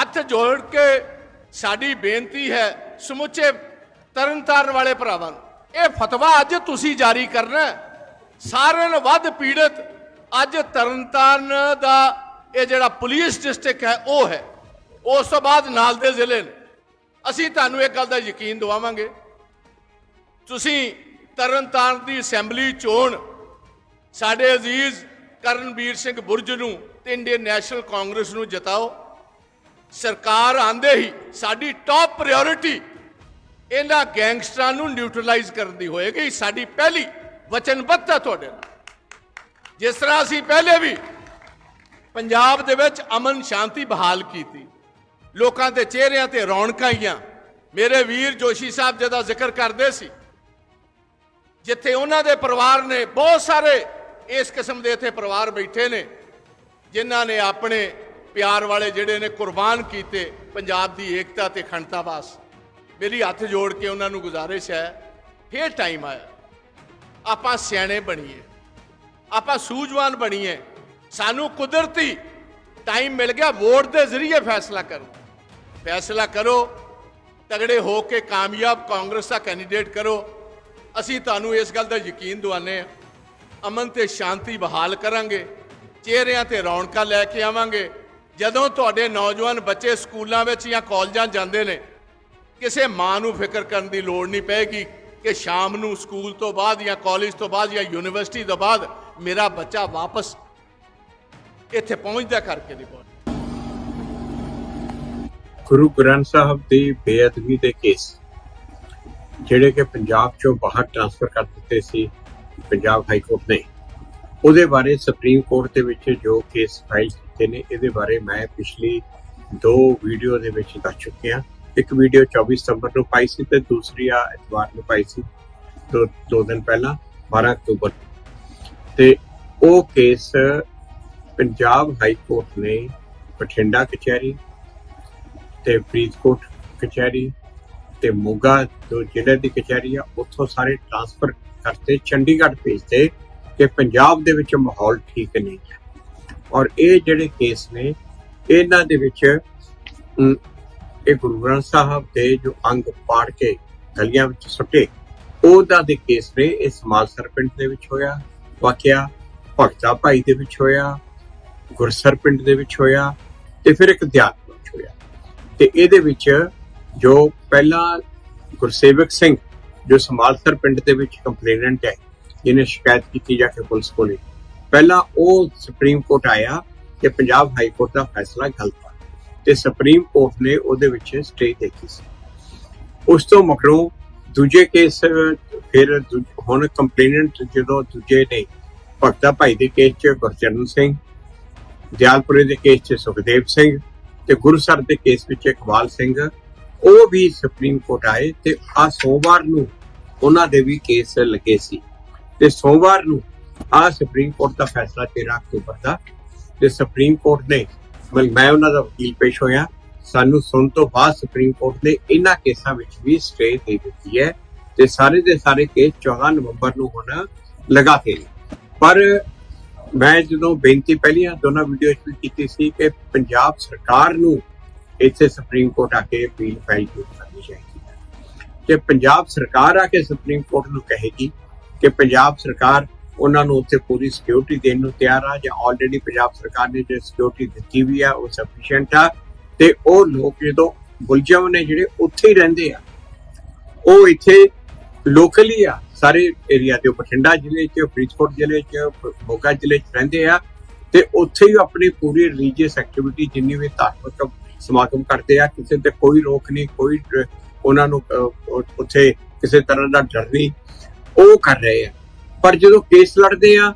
ਹੱਥ ਜੋੜ ਕੇ ਸਾਡੀ ਬੇਨਤੀ ਹੈ, ਸਮੁੱਚੇ ਤਰਨਤਾਰਨ ਵਾਲੇ ਭਰਾਵਾਂ ਨੂੰ। ਇਹ ਫਤਵਾ ਅੱਜ ਤੁਸੀਂ ਜਾਰੀ ਕਰਨਾ ਸਾਰਿਆਂ ਨੂੰ ਵੱਧ ਪੀੜਤ ਅੱਜ ਤਰਨਤਾਰਨ ਦਾ ਇਹ ਜਿਹੜਾ ਪੁਲਿਸ ਡਿਸਟ੍ਰਿਕਟ ਹੈ, ਉਹ ਹੈ। ਉਸ ਤੋਂ ਬਾਅਦ ਨਾਲ ਦੇ ਜ਼ਿਲ੍ਹੇ ਨੇ। ਅਸੀਂ ਤੁਹਾਨੂੰ ਇਹ ਗੱਲ ਦਾ ਯਕੀਨ ਦਿਵਾਵਾਂਗੇ। ਤੁਸੀਂ ਤਰਨਤਾਰਨ ਦੀ ਅਸੈਂਬਲੀ ਚੋਣ ਸਾਡੇ ਅਜ਼ੀਜ਼ ਕਰਨਵੀਰ ਸਿੰਘ ਬੁਰਜ ਨੂੰ ਤੇ ਇੰਡੀਅਨ ਨੈਸ਼ਨਲ ਕਾਂਗਰਸ ਨੂੰ ਜਿਤਾਓ। ਸਰਕਾਰ ਆਂਦੇ ਹੀ ਸਾਡੀ ਟਾਪ ਪ੍ਰਾਇੋਰਟੀ ਇਹਨਾਂ ਗੈਂਗਸਟਰਾਂ ਨੂੰ ਨਿਊਟਰਲਾਈਜ਼ ਕਰਨ ਦੀ ਹੋਏਗੀ। ਸਾਡੀ ਪਹਿਲੀ ਵਚਨਬੱਧਤਾ ਤੁਹਾਡੇ ਨਾਲ। ਜਿਸ ਤਰ੍ਹਾਂ ਅਸੀਂ ਪਹਿਲੇ ਵੀ ਪੰਜਾਬ ਦੇ ਵਿੱਚ ਅਮਨ ਸ਼ਾਂਤੀ ਬਹਾਲ ਕੀਤੀ, ਲੋਕਾਂ ਦੇ ਚਿਹਰਿਆਂ ਤੇ ਰੌਣਕਾਂ ਆਈਆਂ। ਮੇਰੇ ਵੀਰ ਜੋਸ਼ੀ ਸਾਹਿਬ ਜਿਹਦਾ ਜ਼ਿਕਰ ਕਰਦੇ ਸੀ, ਜਿੱਥੇ ਉਹਨਾਂ ਦੇ ਪਰਿਵਾਰ ਨੇ ਬਹੁਤ ਸਾਰੇ ਇਸ ਕਿਸਮ ਦੇ ਇੱਥੇ ਪਰਿਵਾਰ ਬੈਠੇ ਨੇ, ਜਿਨ੍ਹਾਂ ਨੇ ਆਪਣੇ ਪਿਆਰ ਵਾਲੇ ਜਿਹੜੇ ਨੇ ਕੁਰਬਾਨ ਕੀਤੇ ਪੰਜਾਬ ਦੀ ਏਕਤਾ ਤੇ ਅਖੰਡਤਾ ਵਾਸਤੇ ਮੇਰੀ ਹੱਥ ਜੋੜ ਕੇ ਉਹਨਾਂ ਨੂੰ ਗੁਜ਼ਾਰਿਸ਼ ਹੈ, ਫੇਰ ਟਾਈਮ ਆਇਆ। ਆਪਾਂ ਸਿਆਣੇ ਬਣੀਏ। ਆਪਾਂ ਸੂਝਵਾਨ ਬਣੀਏ। ਸਾਨੂੰ ਕੁਦਰਤੀ ਟਾਈਮ ਮਿਲ ਗਿਆ, ਵੋਟ ਦੇ ਜ਼ਰੀਏ ਫੈਸਲਾ ਕਰੋ। ਫੈਸਲਾ ਕਰੋ, ਤਗੜੇ ਹੋ ਕੇ ਕਾਮਯਾਬ ਕਾਂਗਰਸ ਦਾ ਕੈਂਡੀਡੇਟ ਕਰੋ। ਅਸੀਂ ਤੁਹਾਨੂੰ ਇਸ ਗੱਲ ਦਾ ਯਕੀਨ ਦਿਵਾਉਂਦੇ ਹਾਂ। ਅਮਨ ਤੇ ਸ਼ਾਂਤੀ ਬਹਾਲ ਕਰਾਂਗੇ। ਚਿਹਰਿਆਂ ਤੇ ਰੌਣਕਾਂ ਲੈ ਕੇ ਆਵਾਂਗੇ। ਜਦੋਂ ਤੁਹਾਡੇ ਨੌਜਵਾਨ ਬੱਚੇ ਸਕੂਲਾਂ ਵਿੱਚ ਜਾਂ ਕਾਲਜਾਂ ਜਾਂਦੇ ਨੇ, ਕਿਸੇ ਮਾਂ ਨੂੰ ਫਿਕਰ ਕਰਨ ਦੀ ਲੋੜ ਨਹੀਂ ਪਏਗੀ ਕਿ ਸ਼ਾਮ ਨੂੰ ਸਕੂਲ ਤੋਂ ਬਾਅਦ ਜਾਂ ਕਾਲਜ ਤੋਂ ਬਾਅਦ ਜਾਂ ਯੂਨੀਵਰਸਿਟੀ ਤੋਂ ਬਾਅਦ ਮੇਰਾ ਬੱਚਾ ਵਾਪਸ ਇੱਥੇ ਪਹੁੰਚਦਾ ਕਰਕੇ ਨਹੀਂ ਪਹੁੰਚਦਾ। ਗੁਰੂ ਗ੍ਰੰਥ ਸਾਹਿਬ ਦੀ ਬੇਅਦਬੀ ਦੇ ਕੇਸ। ਜਿਹੜੇ ਕਿ ਪੰਜਾਬ ਚੋਂ ਬਾਹਰ ਟ੍ਰਾਂਸਫਰ ਕਰ ਦਿੱਤੇ ਸੀ, ਪੰਜਾਬ ਹਾਈ ਕੋਰਟ ਨੇ। ਉਹਦੇ ਬਾਰੇ ਸੁਪਰੀਮ ਕੋਰਟ ਦੇ ਵਿੱਚ ਜੋ ਕੇਸ ਫਾਈਲ ਕੀਤੇ ਨੇ, ਇਹਦੇ ਬਾਰੇ ਮੈਂ ਪਿਛਲੀ ਦੋ ਵੀਡੀਓ ਦੇ ਵਿੱਚ ਦੱਸ ਚੁੱਕਿਆ ਇੱਕ ਵੀਡੀਓ 24 ਸਤੰਬਰ ਨੂੰ ਪਾਈ ਸੀ ਤੇ ਦੂਸਰੀ ਆ ਐਤਵਾਰ ਨੂੰ ਪਾਈ ਸੀ, ਦੋ ਦੋ ਦਿਨ ਪਹਿਲਾਂ 12 ਅਕਤੂਬਰ ਤੇ ਉਹ ਕੇਸ ਪੰਜਾਬ ਹਾਈ ਕੋਰਟ ਨੇ ਬਠਿੰਡਾ ਕਚਹਿਰੀ ਤੇ ਫਰੀਦਕੋਟ ਕਚਹਿਰੀ ਤੇ ਮੋਗਾ, ਜੋ ਜ਼ਿਲ੍ਹੇ ਦੀ ਕਚਹਿਰੀ ਆ, ਉੱਥੋਂ ਸਾਰੇ ਟ੍ਰਾਂਸਫਰ ਕਰਤੇ, ਚੰਡੀਗੜ੍ਹ ਭੇਜਤੇ ਕਿ ਪੰਜਾਬ ਦੇ ਵਿੱਚ ਮਾਹੌਲ ਠੀਕ ਨਹੀਂ ਹੈ। ਔਰ ਇਹ ਜਿਹੜੇ ਕੇਸ ਨੇ, ਇਹਨਾਂ ਦੇ ਵਿੱਚ ਇਹ ਗੁਰੂ ਗ੍ਰੰਥ ਸਾਹਿਬ ਦੇ ਜੋ ਅੰਗ ਪਾੜ ਕੇ ਗਲੀਆਂ ਵਿੱਚ ਸੁੱਟੇ, ਉਹਦਾ ਦੇ ਕੇਸ ਨੇ, ਇਹ ਸਮਾਲਸਰ ਪਿੰਡ ਦੇ ਵਿੱਚ ਹੋਇਆ, ਵਾਕਿਆ ਭਗਤਾ ਭਾਈ ਦੇ ਵਿੱਚ ਹੋਇਆ, ਗੁਰਸਰ ਪਿੰਡ ਦੇ ਵਿੱਚ ਹੋਇਆ ਤੇ ਫਿਰ ਇੱਕ ਦਿਆਤ ਵਿੱਚ ਹੋਇਆ। ਤੇ ਇਹਦੇ ਵਿੱਚ ਜੋ ਪਹਿਲਾਂ ਗੁਰਸੇਵਕ ਸਿੰਘ, ਜੋ ਸਮਾਲਸਰ ਪਿੰਡ ਦੇ ਵਿੱਚ ਕੰਪਲੇਨੈਂਟ ਹੈ, ਜਿਹਨੇ ਸ਼ਿਕਾਇਤ ਕੀਤੀ ਜਾ ਕੇ ਪੁਲਿਸ ਕੋਲੇ ਪਹਿਲਾਂ ਉਹ ਸੁਪਰੀਮ ਕੋਰਟ ਆਇਆ ਕਿ ਪੰਜਾਬ ਹਾਈ ਕੋਰਟ ਦਾ ਫੈਸਲਾ ਗਲਤ ਆ ਤੇ ਸੁਪਰੀਮ ਕੋਰਟ ਨੇ ਉਹਦੇ ਵਿੱਚ ਸਟੇ ਦੇਖੀ ਸੀ। ਉਸ ਤੋਂ ਮਗਰੋਂ ਦੂਜੇ ਕੇਸ ਫਿਰ ਹੁਣ ਕੰਪਲੇਨੈਂਟ ਜਦੋਂ ਦੂਜੇ ਨੇ ਭਗਤਾ ਭਾਈ ਦੇ ਕੇਸ 'ਚ ਗੁਰਚਰਨ ਸਿੰਘ, ਦਿਆਲਪੁਰੇ ਦੇ ਕੇਸ 'ਚ ਸੁਖਦੇਵ ਸਿੰਘ ਤੇ ਗੁਰਸਰ ਦੇ ਕੇਸ ਵਿੱਚ ਇਕਬਾਲ ਸਿੰਘ, ਉਹ ਵੀ ਸੁਪਰੀਮ ਕੋਰਟ ਆਏ ਤੇ ਆ ਸੋਮਵਾਰ ਨੂੰ ਉਹਨਾਂ ਦੇ ਵੀ ਕੇਸ ਲੱਗੇ ਸੀ। ਤੇ ਸੋਮਵਾਰ ਨੂੰ ਆ ਸੁਪਰੀਮ ਕੋਰਟ ਦਾ ਫੈਸਲਾ 13 ਅਕਤੂਬਰ ਦਾ ਤੇ ਸੁਪਰੀਮ ਕੋਰਟ ਨੇ, ਮਤਲਬ ਮੈਂ ਉਹਨਾਂ ਦਾ ਵਕੀਲ ਪੇਸ਼ ਹੋਇਆ, ਸਾਨੂੰ ਸੁਣ ਤੋਂ ਬਾਅਦ ਸੁਪਰੀਮ ਕੋਰਟ ਨੇ ਇਹਨਾਂ ਕੇਸਾਂ ਵਿੱਚ ਵੀ ਸਟੇ ਦੇ ਦਿੱਤੀ ਹੈ ਤੇ ਸਾਰੇ ਦੇ ਸਾਰੇ ਕੇਸ 14 ਨਵੰਬਰ ਨੂੰ ਹੁਣ ਲਗਾਤੇ ਨੇ। ਪਰ ਮੈਂ ਜਦੋਂ ਬੇਨਤੀ ਪਹਿਲੀਆਂ ਦੋਨਾਂ ਵੀਡੀਓ ਵਿੱਚ ਵੀ ਕੀਤੀ ਸੀ ਕਿ ਪੰਜਾਬ ਸਰਕਾਰ ਨੂੰ ਇੱਥੇ ਸੁਪਰੀਮ ਕੋਰਟ ਆ ਕੇ ਅਪੀਲ ਫਾਈਲ ਕਰਨੀ ਚਾਹੀਦੀ ਹੈ। ਕਿ ਪੰਜਾਬ ਸਰਕਾਰ ਆ ਕੇ ਸੁਪਰੀਮ ਕੋਰਟ ਨੂੰ ਕਹੇਗੀ ਕਿ ਪੰਜਾਬ ਸਰਕਾਰ ਉਹਨਾਂ ਨੂੰ ਉੱਥੇ ਪੂਰੀ ਸਿਕਿਉਰਿਟੀ ਦੇਣ ਨੂੰ ਤਿਆਰ ਆ, ਜਾਂ ਆਲਰੇਡੀ ਪੰਜਾਬ ਸਰਕਾਰ ਨੇ ਜੋ ਸਿਕਿਉਰਿਟੀ ਦਿੱਤੀ ਵੀ ਆ, ਉਹ ਸਫੀਸ਼ੀਐਂਟ ਆ। ਤੇ ਉਹ ਲੋਕ ਜਦੋਂ ਗੁਲਜਮ ਨੇ ਜਿਹੜੇ ਉੱਥੇ ਹੀ ਰਹਿੰਦੇ ਆ, ਉਹ ਇੱਥੇ ਲੋਕਲੀ ਆ, ਸਾਰੇ ਏਰੀਆ ਤੇ ਬਠਿੰਡਾ ਜ਼ਿਲ੍ਹੇ 'ਚ, ਫਰੀਦਕੋਟ ਜ਼ਿਲ੍ਹੇ 'ਚ, ਮੋਗਾ ਜ਼ਿਲ੍ਹੇ 'ਚ ਰਹਿੰਦੇ ਆ। ਤੇ ਉੱਥੇ ਹੀ ਆਪਣੀ ਪੂਰੀ ਰਿਲੀਜੀਅਸ ਐਕਟੀਵਿਟੀ ਜਿੰਨੀ ਵੀ ਧਾਰਮਿਕ ਸਮਾਗਮ ਕਰਦੇ ਆ, ਕਿਸੇ ਤੇ ਕੋਈ ਰੋਕ ਨਹੀਂ, ਕੋਈ ਉਹਨਾਂ ਨੂੰ ਉੱਥੇ ਕਿਸੇ ਤਰ੍ਹਾਂ ਦਾ ਡਰ ਨਹੀਂ। ਉਹ ਕਰ ਰਹੇ ਆ। ਪਰ ਜਦੋਂ ਕੇਸ ਲੜਦੇ ਆ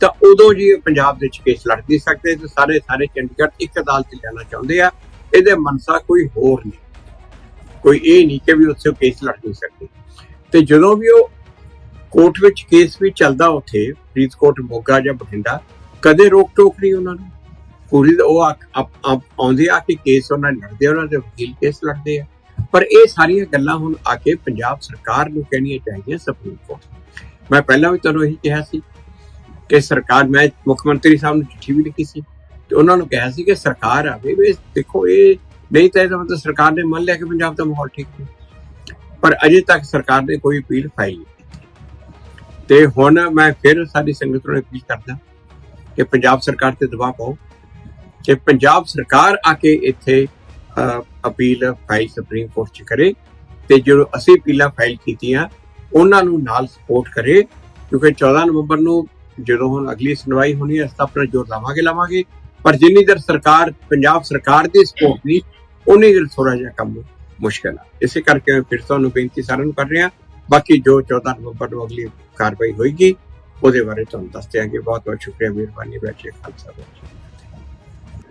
ਤਾਂ ਉਦੋਂ ਜੀ ਪੰਜਾਬ ਦੇ ਵਿੱਚ ਕੇਸ ਲੜ ਨਹੀਂ ਸਕਦੇ ਤੇ ਸਾਰੇ ਸਾਰੇ ਚੰਡੀਗੜ੍ਹ ਇੱਕ ਅਦਾਲਤ ਲੈਣਾ ਚਾਹੁੰਦੇ ਆ ਇਹਦੇ ਮਨਸਾ ਕੋਈ ਹੋਰ ਨਹੀਂ। ਕੋਈ ਇਹ ਨਹੀਂ ਕਿ ਵੀ ਉੱਥੇ ਕੇਸ ਲੜ ਨਹੀਂ ਸਕਦੇ। ਤੇ ਜਦੋਂ ਵੀ ਉਹ ਕੋਰਟ ਵਿੱਚ ਕੇਸ ਵੀ ਚੱਲਦਾ ਉੱਥੇ ਫਰੀਦਕੋਟ ਮੋਗਾ ਜਾਂ ਬਠਿੰਡਾ ਕਦੇ ਰੋਕ ਟੋਕ ਨਹੀਂ ਉਹਨਾਂ ਨੂੰ। ਪੂਰੀ ਤਾਂ ਉਹ ਆਉਂਦੇ ਆ ਕਿ ਕੇਸ ਉਹਨਾਂ ਲੜਦੇ ਆ, ਉਹਨਾਂ ਦੇ ਵਕੀਲ ਕੇਸ ਲੜਦੇ ਆ। ਪਰ ਇਹ ਸਾਰੀਆਂ ਗੱਲਾਂ ਹੁਣ ਆ ਕੇ ਪੰਜਾਬ ਸਰਕਾਰ ਨੂੰ ਕਹਿਣੀਆਂ ਚਾਹੀਦੀਆਂ ਸੁਪਰੀਮ ਕੋਰਟ ਮੈਂ ਪਹਿਲਾਂ ਵੀ ਤੁਹਾਨੂੰ ਇਹੀ ਕਿਹਾ ਸੀ ਕਿ ਸਰਕਾਰ, ਮੈਂ ਮੁੱਖ ਮੰਤਰੀ ਸਾਹਿਬ ਨੂੰ ਚਿੱਠੀ ਵੀ ਲਿਖੀ ਸੀ ਤੇ ਉਹਨਾਂ ਨੂੰ ਕਿਹਾ ਸੀ ਕਿ ਸਰਕਾਰ ਆਵੇ ਵੀ ਦੇਖੋ, ਇਹ ਨਹੀਂ ਤਾਂ ਇਹਦਾ ਮਤਲਬ ਸਰਕਾਰ ਨੇ ਮੰਨ ਲਿਆ ਕਿ ਪੰਜਾਬ ਦਾ ਮਾਹੌਲ ਠੀਕ ਹੈ ਪਰ ਅਜੇ ਤੱਕ ਸਰਕਾਰ ਨੇ ਕੋਈ ਅਪੀਲ ਫਾਈਲ ਨਹੀਂ ਕੀਤੀ। ਤੇ ਹੁਣ ਮੈਂ ਫਿਰ ਸਾਡੀ ਸੰਗਤ ਨੂੰ ਅਪੀਲ ਕਰਦਾ ਕਿ ਪੰਜਾਬ ਸਰਕਾਰ ਤੇ ਦਬਾਅ ਪਾਓ, ਕਿ ਪੰਜਾਬ ਸਰਕਾਰ ਆ ਕੇ ਇੱਥੇ ਅਪੀਲ ਫਾਈਲ ਸੁਪਰੀਮ ਕੋਰਟ 'ਚ ਕਰੇ ਤੇ ਜੋ ਅਸੀਂ ਅਪੀਲਾਂ ਫਾਈਲ ਕੀਤੀਆਂ ਉਹਨਾਂ ਨੂੰ ਨਾਲ ਸਪੋਰਟ ਕਰੇ, ਕਿਉਂਕਿ 14 ਨਵੰਬਰ ਨੂੰ ਜਦੋਂ ਹੁਣ ਅਗਲੀ ਸੁਣਵਾਈ ਹੋਣੀ ਹੈ ਤਾਂ ਆਪਣਾ ਜ਼ੋਰ ਲਾਵਾਂਗੇ ਲਾਵਾਂਗੇ। ਪਰ ਜਿੰਨੀ ਦੇਰ ਸਰਕਾਰ, ਪੰਜਾਬ ਸਰਕਾਰ ਦੀ ਸਪੋਰਟ ਨਹੀਂ, ਉਨੀ ਦੇਰ ਥੋੜਾ ਜਿਹਾ ਕੰਮ ਮੁਸ਼ਕਲ ਹੈ ਇਸੇ ਕਰਕੇ ਮੈਂ ਫਿਰ ਤੁਹਾਨੂੰ ਬੇਨਤੀ ਸਾਰਿਆਂ ਨੂੰ ਕਰ ਰਿਹਾ। ਬਾਕੀ ਜੋ 14 ਨਵੰਬਰ ਨੂੰ ਅਗਲੀ ਕਾਰਵਾਈ ਹੋਏਗੀ, ਉਹਦੇ ਬਾਰੇ ਤੁਹਾਨੂੰ ਦੱਸ ਦਿਆਂਗੇ। ਬਹੁਤ ਬਹੁਤ ਸ਼ੁਕਰੀਆ, ਮਿਹਰਬਾਨੀ ਬੈਠੇ ਖਾਲਸਾ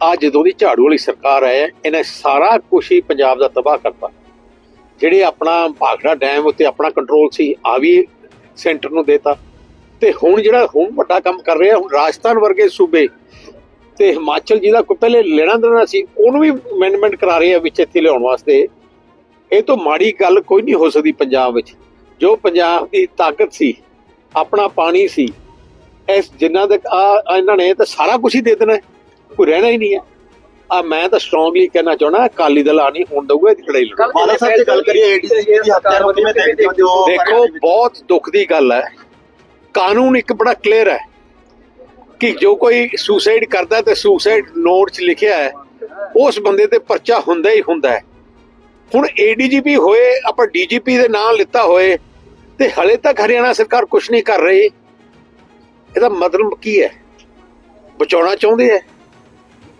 ਆ ਜਦੋਂ ਦੀ ਝਾੜੂ ਵਾਲੀ ਸਰਕਾਰ ਆਇਆ ਇਹਨੇ ਸਾਰਾ ਕੁਝ ਹੀ ਪੰਜਾਬ ਦਾ ਤਬਾਹ ਕਰਤਾ। ਜਿਹੜੇ ਆਪਣਾ ਭਾਖੜਾ ਡੈਮ ਉੱਤੇ ਆਪਣਾ ਕੰਟਰੋਲ ਸੀ ਆ ਵੀ ਸੈਂਟਰ ਨੂੰ ਦੇਤਾ। ਤੇ ਹੁਣ ਜਿਹੜਾ, ਹੁਣ ਵੱਡਾ ਕੰਮ ਕਰ ਰਿਹਾ, ਹੁਣ ਰਾਜਸਥਾਨ ਵਰਗੇ ਸੂਬੇ ਤੇ ਹਿਮਾਚਲ ਜਿਹਦਾ ਕੋਈ ਪਹਿਲੇ ਲੈਣਾ ਦੇਣਾ ਸੀ, ਉਹਨੂੰ ਵੀ ਅਮੈਂਡਮੈਂਟ ਕਰਾ ਰਹੇ ਆ ਵਿੱਚ ਇੱਥੇ ਲਿਆਉਣ ਵਾਸਤੇ। ਇਹ ਤੋਂ ਮਾੜੀ ਗੱਲ ਕੋਈ ਨਹੀਂ ਹੋ ਸਕਦੀ ਪੰਜਾਬ ਵਿੱਚ। ਜੋ ਪੰਜਾਬ ਦੀ ਤਾਕਤ ਸੀ, ਆਪਣਾ ਪਾਣੀ ਸੀ, ਇਸ ਜਿੰਨਾ ਤੱਕ ਆ ਇਹਨਾਂ ਨੇ ਤਾਂ ਸਾਰਾ ਕੁਝ ਹੀ ਦੇ ਦੇਣਾ ਕੋਈ ਰਹਿਣਾ ਹੀ ਨਹੀਂ ਹੈ। ਆ ਮੈਂ ਤਾਂ ਸਟਰੋਂਗਲੀ ਕਹਿਣਾ ਚਾਹਣਾ ਅਕਾਲੀ ਦਲ ਆ ਨਹੀਂ ਹੁਣ ਦਊਗਾ ਇਹਦੀ ਲੜਾਈ ਲੜੂ ਮਾਲਾ ਸਾਹਿਬ ਦੀ ਗੱਲ ਕਰੀਏ ਏਡੀਸੀ ਦੀ ਹੱਤਿਆ ਨੂੰ ਕਿਵੇਂ ਦੇਖਦੇ ਹੋ ਦੇਖੋ ਬਹੁਤ ਦੁੱਖ ਦੀ ਗੱਲ ਹੈ। ਕਾਨੂੰਨ ਇੱਕ ਬੜਾ ਕਲੀਅਰ ਹੈ ਕਿ ਜੋ ਕੋਈ ਸੁਸਾਈਡ ਕਰਦਾ ਤੇ ਸੁਸਾਈਡ ਨੋਟ 'ਚ ਲਿਖਿਆ ਹੈ ਉਸ ਬੰਦੇ ਤੇ ਪਰਚਾ ਹੁੰਦਾ ਹੀ ਹੁੰਦਾ ਹੈ। ਹੁਣ ਏਡੀਜੀਪੀ ਹੋਏ ਆਪਾਂ ਡੀਜੀਪੀ ਦੇ ਨਾਂ ਲਿੱਤਾ ਹੋਏ ਤੇ ਤੇ ਹਲੇ ਤੱਕ ਹਰਿਆਣਾ ਸਰਕਾਰ ਕੁਝ ਨਹੀਂ ਕਰ ਰਹੀ। ਇਹਦਾ ਮਤਲਬ ਕੀ ਹੈ? ਬਚਾਉਣਾ ਚਾਹੁੰਦੇ ਹੈ?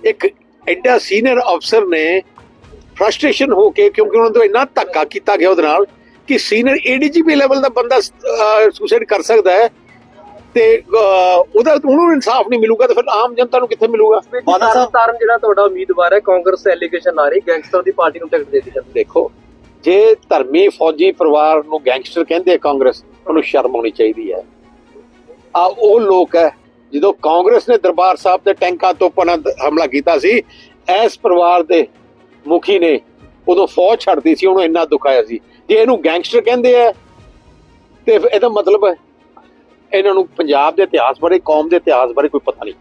ਇੱਕ ਐਡਾ ਸੀਨੀਅਰ ਅਫਸਰ ਨੇ ਫਰਸਟ੍ਰੇਸ਼ਨ ਹੋ ਕੇ ਕਿਉਂਕਿ ਉਹਨਾਂ ਤੋਂ ਇੰਨਾ ਧੱਕਾ ਕੀਤਾ ਗਿਆ ਉਹਦੇ ਨਾਲ ਕਿ ਸੀਨੀਅਰ ਏਡੀਜੀਪੀ ਲੈਵਲ ਦਾ ਬੰਦਾ ਸੁਸਾਈਡ ਕਰ ਸਕਦਾ ਹੈ ਤੇ ਉਹਦਾ ਉਹਨੂੰ ਇਨਸਾਫ ਨਹੀਂ ਮਿਲੂਗਾ ਤਾਂ ਫਿਰ ਆਮ ਜਨਤਾ ਨੂੰ ਕਿੱਥੇ ਮਿਲੂਗਾ? ਬਾਦਲ ਸਾਹਿਬ ਤਾਰਨ ਜਿਹੜਾ ਤੁਹਾਡਾ ਉਮੀਦਵਾਰ ਹੈ ਕਾਂਗਰਸ ਐਲੀਗੇਸ਼ਨ ਆ ਰਹੀ ਗੈਂਗਸਟਰ ਦੀ ਪਾਰਟੀ ਨੂੰ ਟਿਕਟ ਦੇ ਦਿੱਤੀ ਦੇਖੋ ਜੇ ਧਰਮੀ ਫੌਜੀ ਪਰਿਵਾਰ ਨੂੰ ਗੈਂਗਸਟਰ ਕਹਿੰਦੇ ਕਾਂਗਰਸ ਉਹਨੂੰ ਸ਼ਰਮ ਆਉਣੀ ਚਾਹੀਦੀ ਹੈ। ਆ ਉਹ ਲੋਕ ਹੈ ਜਦੋਂ ਕਾਂਗਰਸ ਨੇ ਦਰਬਾਰ ਸਾਹਿਬ ਤੇ ਟੈਂਕਾਂ ਤੋਂ ਪਨਾ ਹਮਲਾ ਕੀਤਾ ਸੀ ਇਸ ਪਰਿਵਾਰ ਦੇ ਮੁਖੀ ਨੇ ਉਦੋਂ ਫੌਜ ਛੱਡਦੀ ਸੀ ਉਹਨੂੰ ਇੰਨਾ ਦੁੱਖ ਆਇਆ ਸੀ। ਜੇ ਇਹਨੂੰ ਗੈਂਗਸਟਰ ਕਹਿੰਦੇ ਆ ਤੇ ਇਹਦਾ ਮਤਲਬ ਹੈ ਇਹਨਾਂ ਨੂੰ ਪੰਜਾਬ ਦੇ ਇਤਿਹਾਸ ਬਾਰੇ ਕੌਮ ਦੇ ਇਤਿਹਾਸ ਬਾਰੇ ਕੋਈ ਪਤਾ ਨਹੀਂ।